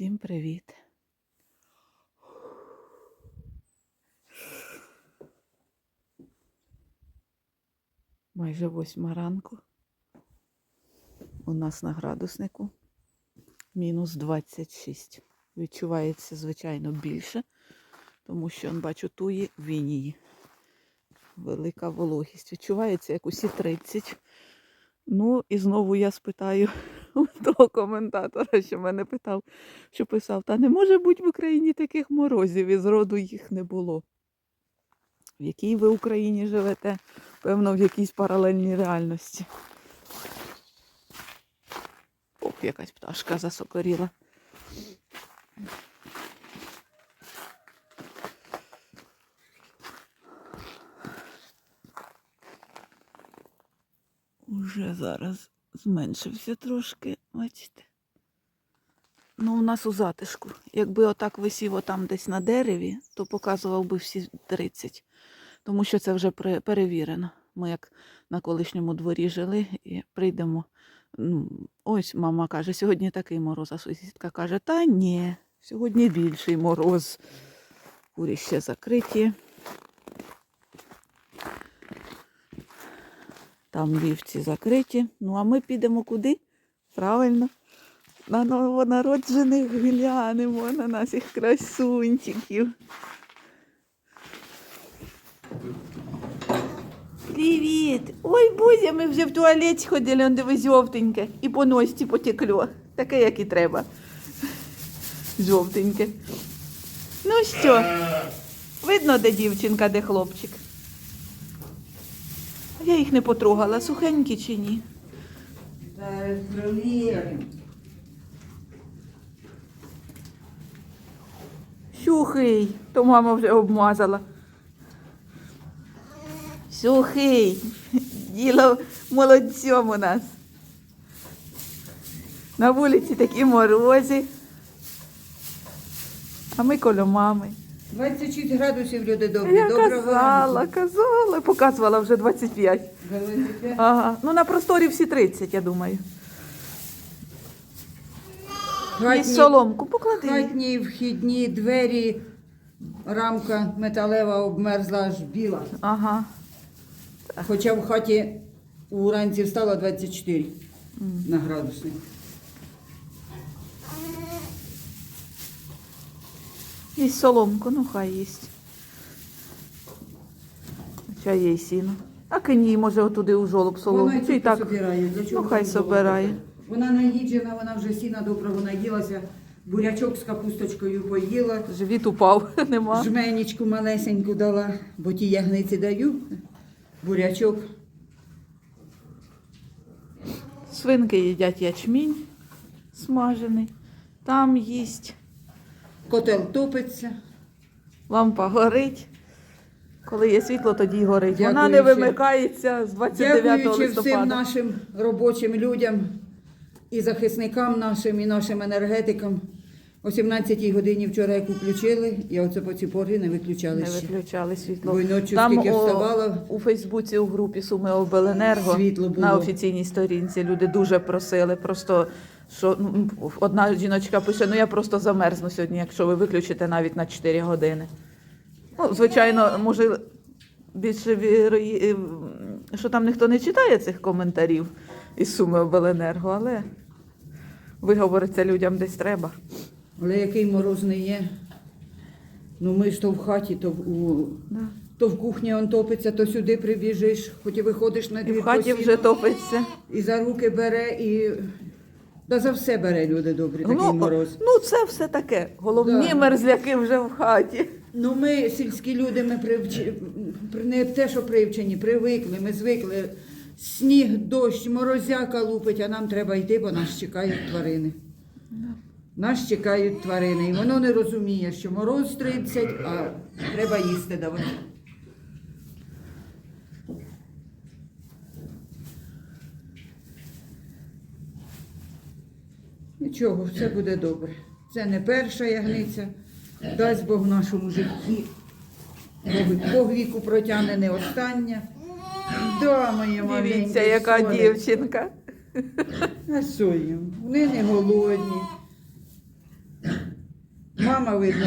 Всім привіт. Майже восьма ранку. У нас на градуснику мінус 26. Відчувається, звичайно, більше, тому що бачу туї вінії. Велика вологість. Відчувається як усі 30. Ну, і знову я спитаю того коментатора, що мене питав, що писав, та не може бути в Україні таких морозів, і зроду їх не було. В якій ви Україні живете? Певно, в якійсь паралельній реальності. Ох, якась пташка засокоріла. Уже зараз зменшився трошки, бачите. Ну, у нас у затишку. Якби отак висів отам десь на дереві, то показував би всі 30. Тому що це вже перевірено. Ми як на колишньому дворі жили і прийдемо. Ну, ось мама каже, сьогодні такий мороз, а сусідка каже, та ні, сьогодні більший мороз. Курі ще закриті. Там вівці закриті. Ну, а ми підемо куди? Правильно. На новонароджених глянемо на наших красунчиків. Привіт! Ой, Бузя, ми вже в туалет ходили, он диви жовтеньке. І по носці потекло. Таке, як і треба. Жовтеньке. Ну що, видно, де дівчинка, де хлопчик. Я їх не потрогала, сухенькі чи ні? Сухий, то мама вже обмазала. Сухий. Діло молодцем у нас. На вулиці такі морози. А ми коло мами. 26 градусів, люди добрі. Я Доброго казала, ранку. казала, показувала вже 25. 25. Ага. Ну на просторі всі 30, я думаю. І Хатні, соломку поклади. хатні вхідні двері, рамка металева обмерзла аж біла. Ага. Хоча в хаті уранці встала 24 на градусник. Їсть соломку, ну хай їсть. Хоча є сіно. А кинь може отуди у жолоб солому. Чи й так собирає. Для чого Ну, хай собирає. Вона наїджена, вона вже сіна доброго наїлася, бурячок з капусточкою поїла. живіт упав, нема. Жменечку малесеньку дала, бо ті ягниці даю, бурячок. Свинки їдять ячмінь смажений. Там їсть. Котел топиться. Лампа горить. Коли є світло, тоді й горить. Вона не Дякуючи- вимикається з 29 Дякуючи всім листопада. нашим робочим людям і захисникам нашим, і нашим енергетикам. О 17-й годині вчора як включили, я оце по ці пори не виключали Не ще. виключали світло. Бо й ночі Там скільки о, вставала. у Фейсбуці у групі Суми Обленерго Світло було. на офіційній сторінці люди дуже просили. Просто що ну, одна жіночка пише: ну я просто замерзну сьогодні, якщо ви виключите навіть на 4 години. Ну, звичайно, може більше вірої, що там ніхто не читає цих коментарів із Суми Обленерго, але виговориться людям десь треба. Але який морозний є. Ну ми ж то в хаті, то в, у, Да. то в кухні он топиться, то сюди прибіжиш, хоч і виходиш на І в хаті постійно, вже топиться. і за руки бере, і да за все бере люди добрі, такий Ну, мороз. ну, це все таке. Головні Да. мерзляки вже в хаті. Ну, ми, сільські люди, ми привчи... не те, що привчені, привикли, ми звикли. Сніг, дощ, морозяка лупить, а нам треба йти, бо нас чекають тварини. Нас чекають тварини. І воно не розуміє, що мороз 30, а треба їсти давати. Нічого, все буде добре. Це не перша ягниця. Дасть Бог нашому житті. Бог, віку протягне не остання. Да, маленьке. Дивіться, яка сонечко. дівчинка. А що їм? Вони не голодні. мама, видно,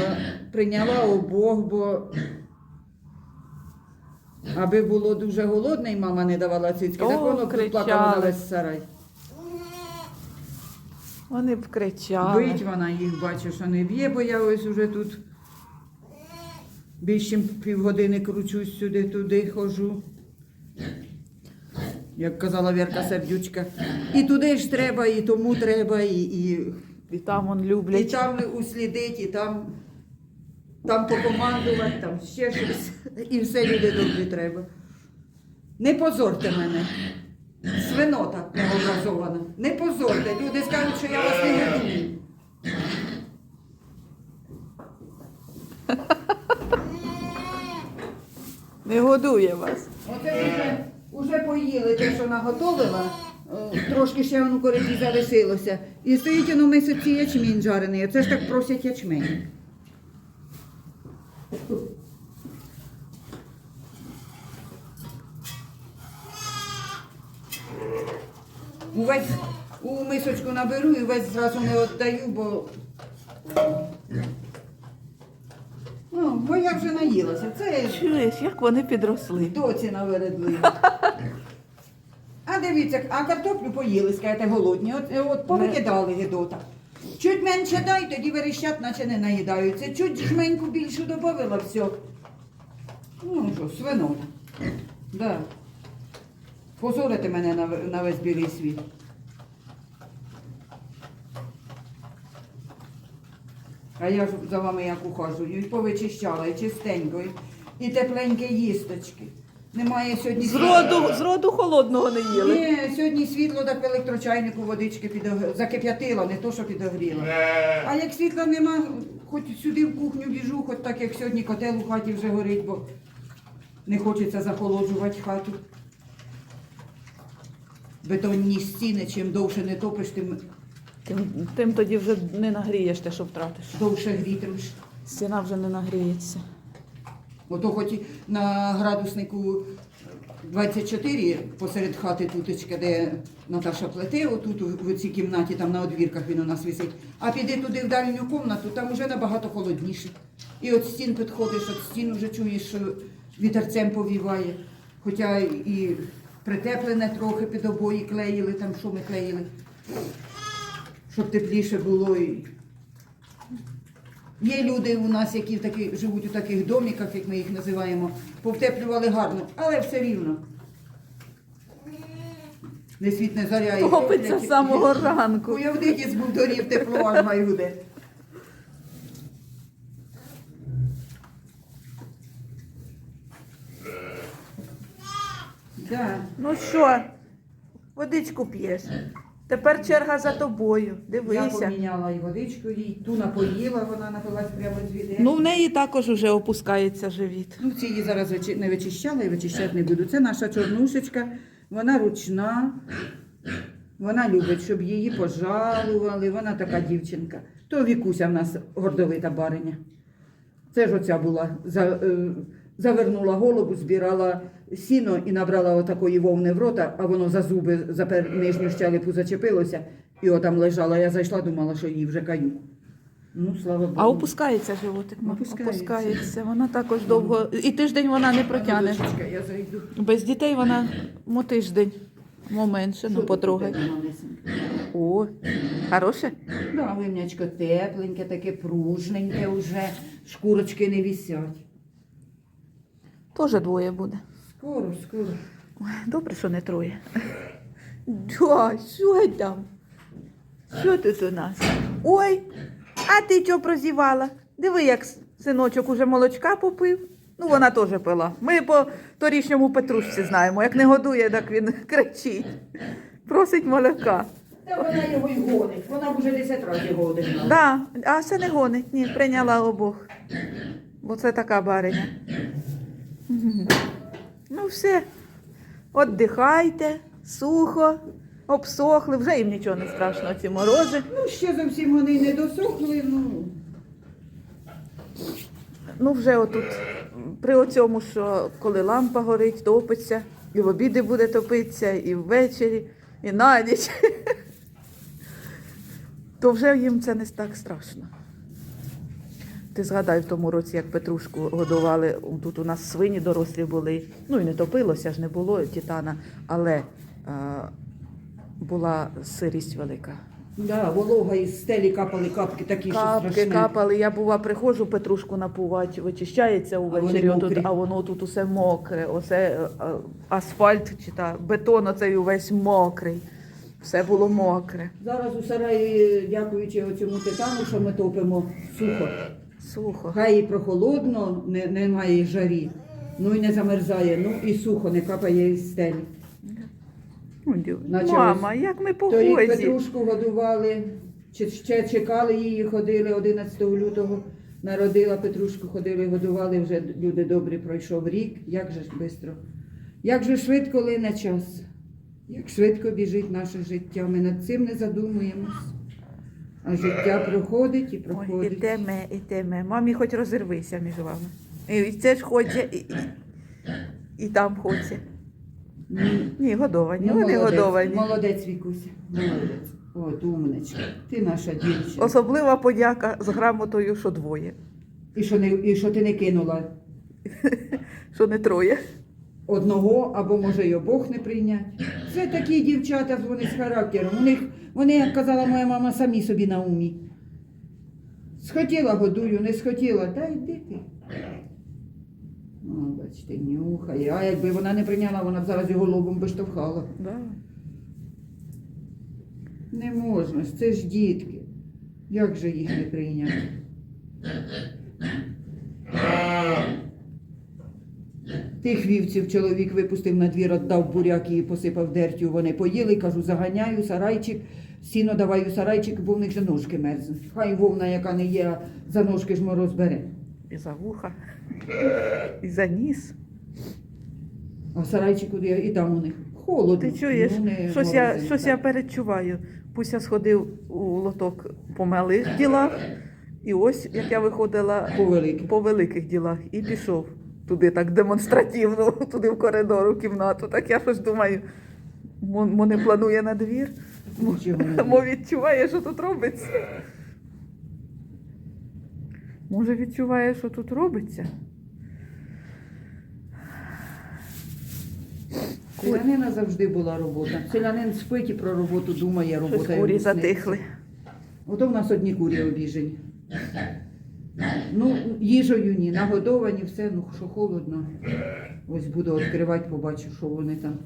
прийняла обох, бо аби було дуже голодне, і мама не давала цицьки, О, так воно кричали. на весь сарай. Вони б кричали. Бить вона їх, бачу, що не б'є, бо я ось уже тут більше півгодини кручусь сюди-туди хожу. Як казала Вірка Сердючка. І туди ж треба, і тому треба, і, і, І там он і там услідить, і там, там покомандувати, там ще щось. І все люди добрі треба. Не позорте мене. Свинота необразована. Не позорте. Люди скажуть, що я вас не люблю. Не годує вас. Оце вже, вже поїли те, що наготовила. Е, Трошки ще воно кориті залишилося. І стоїть воно мисоці ячмінь жарений. Оце ж так просять ячмень. Увесь у мисочку наберу і весь зразу не віддаю, бо. Ну, бо я вже наїлася. Це Чуєш, як вони підросли? Доці навередли. А дивіться, а картоплю поїли, скажете, голодні. От, от повикидали гидота. Чуть менше дай, тоді верещать, наче не наїдаються. Чуть жменьку більшу додавила, все. Ну що, свинота. Да. Позорите мене на, на весь білий світ. А я ж за вами як ухожую, і повичищала, і чистенько, і, і тепленькі їсточки. Немає сьогодні З роду, з роду холодного не їли. Ні, сьогодні світло так в електрочайнику водички підог... закип'ятила, не то, що підогріла. А як світла нема, хоч сюди в кухню біжу, хоч так як сьогодні котел у хаті вже горить, бо не хочеться захолоджувати хату. Бетонні стіни, чим довше не топиш, тим Тим, тим тоді вже не нагрієш те, що втратиш. довше грітимеш. Стіна вже не нагріється. Ото хоч і на градуснику 24 посеред хати туточка, де Наташа плете, отут у- в цій кімнаті, там на одвірках він у нас висить. А піди туди в дальню кімнату, там вже набагато холодніше. І от стін підходиш, от стін вже чуєш, що вітерцем повіває. Хоча і притеплене трохи під обої клеїли, там що ми клеїли, щоб тепліше було. Є люди у нас, які в таких, живуть у таких доміках, як ми їх називаємо, повтеплювали гарно, але все рівно. Не світ не заря. і Топиться з самого ранку. Уявдіть, з бульдорів тепло аж має Да. Ну що, водичку п'єш. Тепер черга за тобою. Я Дивися. поміняла і водичку, їй ту напоїла, вона напилась прямо з відер. Ну, в неї також вже опускається живіт. Ну, ці її зараз вичи- не вичищала і вичищати не буду. Це наша чорнушечка, вона ручна, вона любить, щоб її пожалували, вона така дівчинка. То Вікуся в нас гордовита бариня. Це ж оця була. За, е, завернула голову, збирала сіно і набрала отакої вовни в рота, а воно за зуби, за пер- нижню щелепу зачепилося, і отам лежала. Я зайшла, думала, що її вже каю. Ну, слава Богу. А опускається животик. Опускається. опускається. Вона також довго. І тиждень вона не протягне. Я зайду. Без дітей вона мо тиждень. Мо менше, ну потрогай. О, хороше? Да, вимнячко тепленьке, таке пружненьке вже, шкурочки не висять. Теж двоє буде. Скоро, скоро. Ой, добре, що не троє. Да, що там? Що тут у нас? Ой, а ти чого прозівала? Диви, як синочок уже молочка попив. Ну, вона теж пила. Ми по торішньому Петрушці знаємо. Як не годує, так він кричить. Просить молока. Та вона його й гонить, вона вже 10 разів година. Да, а це не гонить. Ні, прийняла обох. Бо це така бариня. Ну все. Отдихайте, сухо, обсохли, вже їм нічого не страшно, ці морози. Ну, ще зовсім вони не досохли, ну. Ну, вже отут, при оцьому, що коли лампа горить, топиться, і в обіди буде топитися, і ввечері, і на ніч. То вже їм це не так страшно. Ти згадай в тому році, як Петрушку годували, тут у нас свині дорослі були. Ну і не топилося ж, не було титана, але е, була сирість велика. Да, волога із стелі капали капки такі, що Капки капали. Я бува приходжу Петрушку напувати, вичищається увечері. Отут, а воно тут усе мокре, оце асфальт чи та бетон оцей увесь мокрий. Все було мокре. Зараз у сараї, дякуючи цьому титану, що ми топимо сухо. Сухо. Хай і прохолодно, не, немає жарі, ну і не замерзає, ну і сухо, не капає із стелі. Ну, дю- Наче Мама, як ми Торік. Петрушку годували, чи ще чекали її, ходили 11 лютого. Народила Петрушку, ходили, годували, вже люди добрі, пройшов рік. Як же ж швидко. Як же швидко лине час. Як швидко біжить наше життя. Ми над цим не задумуємось. А життя проходить і Ой, і проходить. теме, і теме. Мамі хоч розірвися між вами. І це ж хоче, і, і, і там хоче. Ні, Ні, годовані, ну, вони молодець, годовані. молодець, Вікуся. Молодець. От умничка. Ти наша дівчина. Особлива подяка з грамотою, що двоє, І що, не, і що ти не кинула що не троє. одного або може й обох не прийняти. Це такі дівчата, вони з характером. У них, вони, як казала моя мама, самі собі на умі. Схотіла годую, не схотіла, та йди ти. О, бачите, нюхає. А якби вона не прийняла, вона б зараз його лобом би штовхала. Да. Не можна ж, це ж дітки. Як же їх не прийняти? Тих вівців чоловік випустив на двір, віддав буряк і посипав дертю. Вони поїли, кажу, заганяю сарайчик, сіно давай у сарайчик, бо в них же ножки мерзнуть. Хай вовна, яка не є, за ножки ж мороз бере. І за вуха, і за ніс. А в сарайчику і там у них холодно. Ти чуєш, Ну, щось, я, щось я передчуваю. Пуся сходив у лоток по малих ділах, і ось як я виходила По великим. по великих ділах і пішов туди так демонстративно, туди в коридор, у кімнату. Так я щось думаю, мо не планує на двір, мо, мо відчуває, що тут робиться. Може, відчуває, що тут робиться? Селянина завжди була робота. Селянин спить і про роботу думає, робота. Щось курі затихли. Ото в нас одні курі обіжені. Ну, їжею ні, нагодовані, все, ну що холодно. Ось буду відкривати, побачу, що вони там.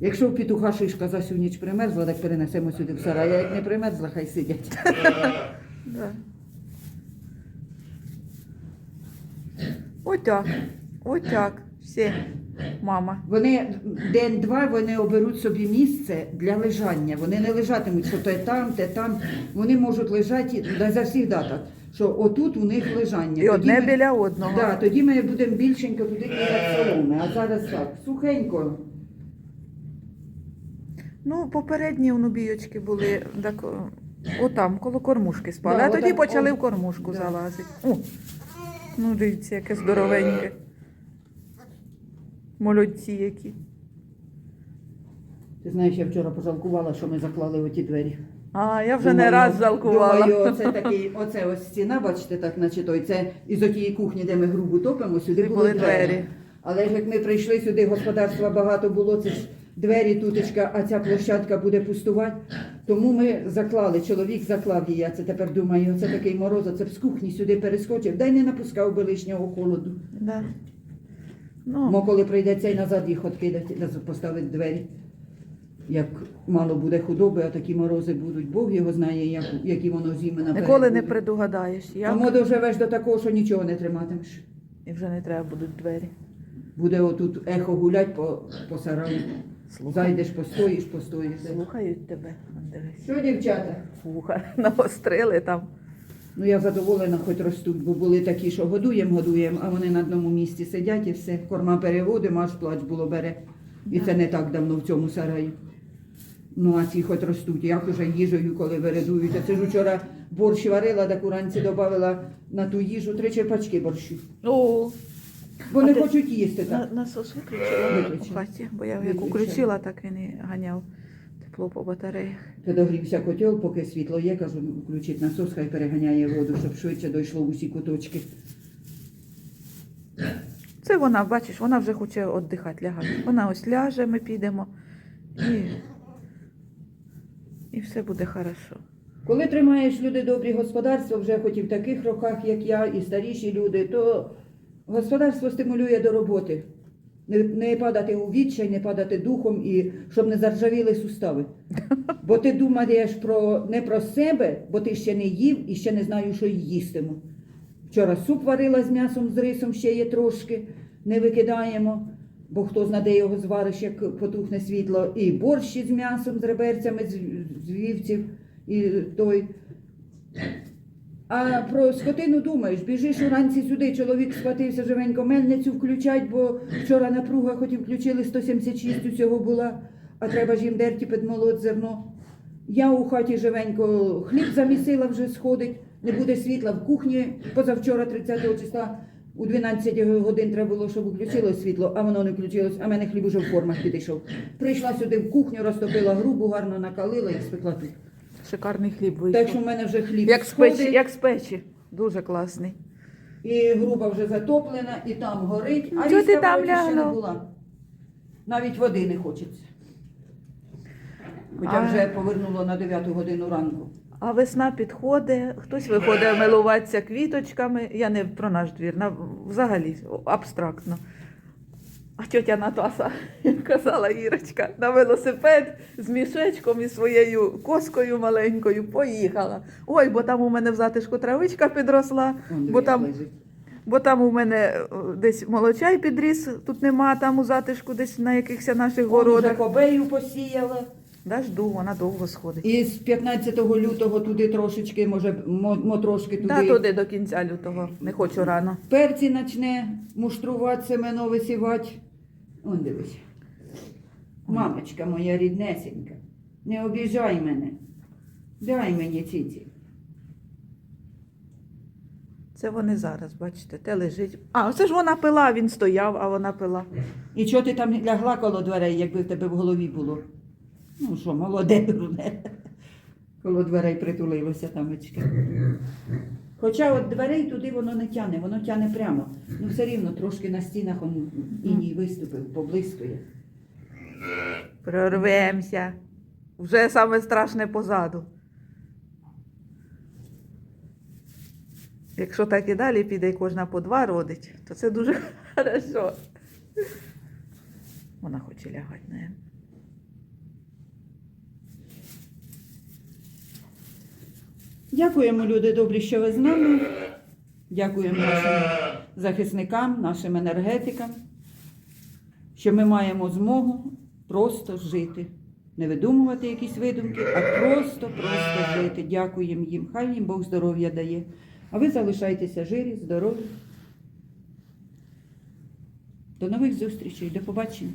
Якщо в петуха шишка за всю ніч примерзла, так перенесемо сюди в сарай. А як не примерзла, хай сидять. Да. Отак, отак, все, мама. Вони день-два вони оберуть собі місце для лежання. Вони не лежатимуть, що те там, те там. Вони можуть лежати завжди так, що отут у них лежання. І Тоді одне ми- біля одного. Да, тоді ми будемо більшенько туди кидати соломи, а зараз так, сухенько. Ну, попередні онубійочки були так, отам, коло кормушки спали, Да, а тоді отак, почали о, в кормушку да. залазити. О, ну, дивіться, яке здоровеньке. Молодці які. Ти знаєш, я вчора пожалкувала, що ми заклали оті двері. А, я вже не Думаю, раз жалкувала. Думаю, оце такий, оце ось стіна, бачите, так, наче той, це із отієї кухні, де ми грубу топимо, сюди були були двері. двері. Але ж як ми прийшли сюди, господарства багато було, це ж двері тутечка, а ця площадка буде пустувати. Тому ми заклали, чоловік заклав її, я це тепер думаю, оце такий мороз, це б з кухні сюди перескочив, дай не напускав би лишнього холоду. Да. Ну, Мо коли прийдеться і назад їх откидати, поставити двері. Як мало буде худоби, а такі морози будуть. Бог його знає, як, які воно зіми наперед ніколи не будуть. предугадаєш, як. Тому доживеш до такого, що нічого не триматимеш. І вже не треба будуть двері. Буде отут ехо гулять по, по сараю. Зайдеш, постоїш, постоїш. Слухають тебе, дивись. Що, дівчата? Вуха навострили там. Ну я задоволена, хоч ростуть, бо були такі, що годуємо, годуємо, а вони на одному місці сидять і все. Корма переводимо, аж плач було бере. І це не так давно в цьому сараї. Ну, а ці хоч ростуть, як уже їжею, коли вирядують. А це ж вчора борщ варила, так уранці додавала на ту їжу три черпачки борщу. О, Бо не хочуть їсти на, так. насос виключила Виключила. у хаті, бо я як Виключила. включила, так він і ганяв Тепло по батареях. Підогрівся котел, поки світло є, кажу, включить насос, хай переганяє воду, щоб швидше дійшло в усі куточки. Це вона, бачиш, вона вже хоче віддихати, лягати. Вона ось ляже, ми підемо. І, і все буде хорошо. Коли тримаєш люди добрі господарство, вже хоч і в таких роках, як я, і старіші люди, то господарство стимулює до роботи. Не, не падати у відчай, не падати духом і щоб не заржавіли сустави. Бо ти думаєш про не про себе, бо ти ще не їв і ще не знаю, що їстиму. Вчора суп варила з м'ясом, з рисом, ще є трошки, не викидаємо, бо хто знаде його звариш, як потухне світло, і борщ з м'ясом, з реберцями, з, з вівців, і той. А про скотину думаєш, біжиш уранці сюди, чоловік схватився живенько мельницю включать, бо вчора напруга хоч і включили 176 усього була, а треба ж їм дерті підмолоть зерно. Я у хаті живенько хліб замісила вже сходить, не буде світла в кухні. Позавчора, 30 числа, у 12 годин треба було, щоб включилось світло, а воно не включилось, а в мене хліб уже в формах підійшов. Прийшла сюди в кухню, розтопила грубу, гарно накалила і спекла тут. Шикарний хліб вийшов. Так що в мене вже хліб Як з печі, як з печі. Дуже класний. і груба вже затоплена, і там горить, а Чого ти різка там вроді ще не лягла? була. Навіть води не хочеться. Хоча А. вже повернуло на 9 годину ранку. А весна підходить, хтось виходить милуватися квіточками. Я не про наш двір, на, взагалі абстрактно. А тьотя Натаса, казала Ірочка, на велосипед з мішечком і своєю коскою маленькою поїхала. Ой, бо там у мене в затишку травичка підросла, бо там, бо там у мене е, десь молочай підріс, тут нема, там у затишку десь на якихось наших городах. кобею посіяла. Да, жду, вона довго сходить. І з 15 лютого туди трошечки, може, мо, мо трошки туди. Та туди до кінця лютого. Не хочу рано. Перці почне муштрувати, семено висівати. Он дивись. Мамочка моя ріднесенька, не обіжай мене. Дай мені ціці. Це вони зараз, бачите, те лежить. А, це ж вона пила, він стояв, а вона пила. І чого ти там лягла коло дверей, якби в тебе в голові було? Ну що, молоде дурне. Коло дверей притулилося тамочки. Хоча от дверей туди воно не тяне, воно тяне прямо. Ну все рівно трошки на стінах он іній виступив, поблискує. Прорвемося. Вже саме страшне позаду. Якщо так і далі піде і кожна по два родить, то це дуже хорошо. Вона хоче лягати, не. Дякуємо, люди добрі, що ви з нами. Дякуємо нашим захисникам, нашим енергетикам, що ми маємо змогу просто жити. Не видумувати якісь видумки, а просто, просто жити. Дякуємо їм. Хай їм Бог здоров'я дає. А ви залишайтеся живі, здорові. До нових зустрічей, до побачення.